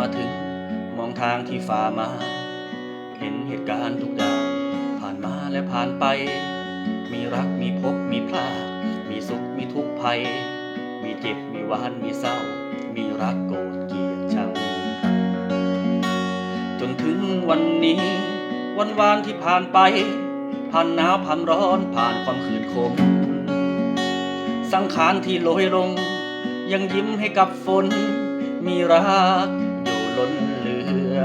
มาถึง มองทางที่ฝ่ามา เห็นเหตุการณ์ทุกอย่าง ผ่านมาและผ่านไป มีรักมีพบมีพลาด มีสุขมีทุกข์ภัย มีเจ็บมีหวานมีเศร้า มีรักโกรธเกลียดชัง จนถึงวันนี้ วันวานที่ผ่านไป ผ่านหนาวผ่านร้อนผ่านความขืนคมสังขารที่โรยลง ยังยิ้มให้กับฝนมีรัก นเหลือ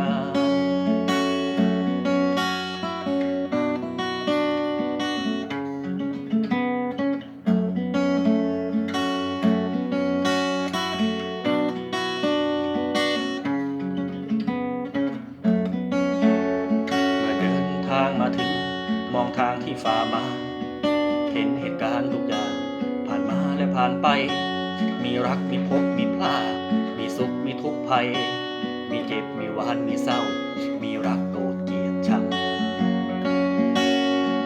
เมื่อเดินทางมาถึงมองทางที่ฝ่ามาเห็นเหตุการณ์ทุกอย่าง ผ่านมาและผ่านไป มีรักมีพบมีพลาดมีสุขมีทุกข์ภัย มีเจ็บมีหวานมีเศร้า มีรักโกรธเกลียดชัง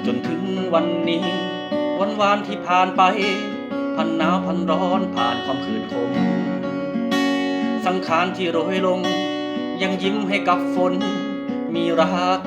จนถึงวันนี้ วันวานที่ผ่านไป พันหนาวพันร้อนผ่านความขืนคมสังขารที่โรยลง ยังยิ้มให้กับฝน มีรัก